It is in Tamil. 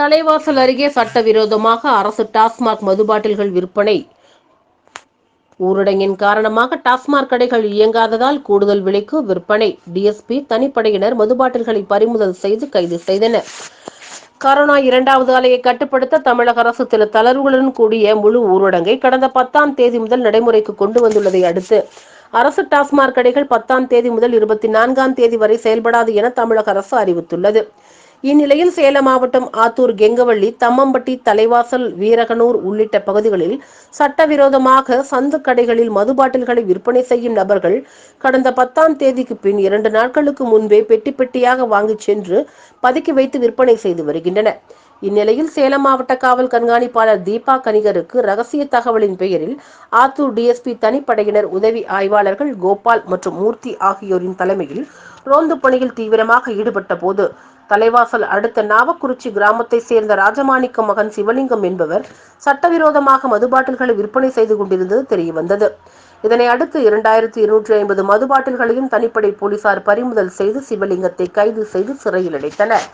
தலைவாசல் அருகே சட்டவிரோதமாக அரசு டாஸ்மாக் மதுபாட்டில்கள் விற்பனை. ஊரடங்கின் காரணமாக டாஸ்மாக் கடைகள் இயங்காததால் கூடுதல் விலைக்கு விற்பனை. டிஎஸ்பி தனிப்படையினர் மதுபாட்டில்களை பறிமுதல் செய்து கைது செய்தனர். கரோனா இரண்டாவது அலையை கட்டுப்படுத்த தமிழக அரசு சில தளர்வுகளுடன் கூடிய முழு ஊரடங்கை கடந்த பத்தாம் தேதி முதல் நடைமுறைக்கு கொண்டு வந்துள்ளதை அடுத்து அரசு டாஸ்மாக் கடைகள் பத்தாம் தேதி முதல் இருபத்தி நான்காம் தேதி வரை செயல்படாது என தமிழக அரசு அறிவித்துள்ளது. இந்நிலையில் சேலம் மாவட்டம் ஆத்தூர் கெங்கவள்ளி தம்மம்பட்டி தலைவாசல் வீரகனூர் உள்ளிட்ட பகுதிகளில் சட்டவிரோதமாக சந்து கடைகளில் மது பாட்டில்களை விற்பனை செய்யும் நபர்கள் கடந்த பத்தாம் தேதிக்கு பின் இரண்டு நாட்களுக்கு முன்பே பெட்டி பெட்டியாக வாங்கிச் சென்று பதுக்கி வைத்து விற்பனை செய்து வருகின்றனர். இந்நிலையில் சேலம் மாவட்ட காவல் கண்காணிப்பாளர் தீபா கனிகருக்கு ரகசிய தகவலின் பெயரில் ஆத்தூர் டிஎஸ்பி தனிப்படையினர் உதவி ஆய்வாளர்கள் கோபால் மற்றும் மூர்த்தி ஆகியோரின் தலைமையில் ரோந்து பணியில் தீவிரமாக ஈடுபட்ட போது தலைவாசல் அடுத்த நாவக்குறிச்சி கிராமத்தை சேர்ந்த ராஜமாணிக்க மகன் சிவலிங்கம் என்பவர் சட்டவிரோதமாக மதுபாட்டில்களை விற்பனை செய்து கொண்டிருந்தது தெரியவந்தது. இதனை அடுத்து இரண்டாயிரத்தி இருநூற்றி ஐம்பது மதுபாட்டில்களையும் தனிப்படை போலீசார் பறிமுதல் செய்து சிவலிங்கத்தை கைது செய்து சிறையில் அடைத்தனர்.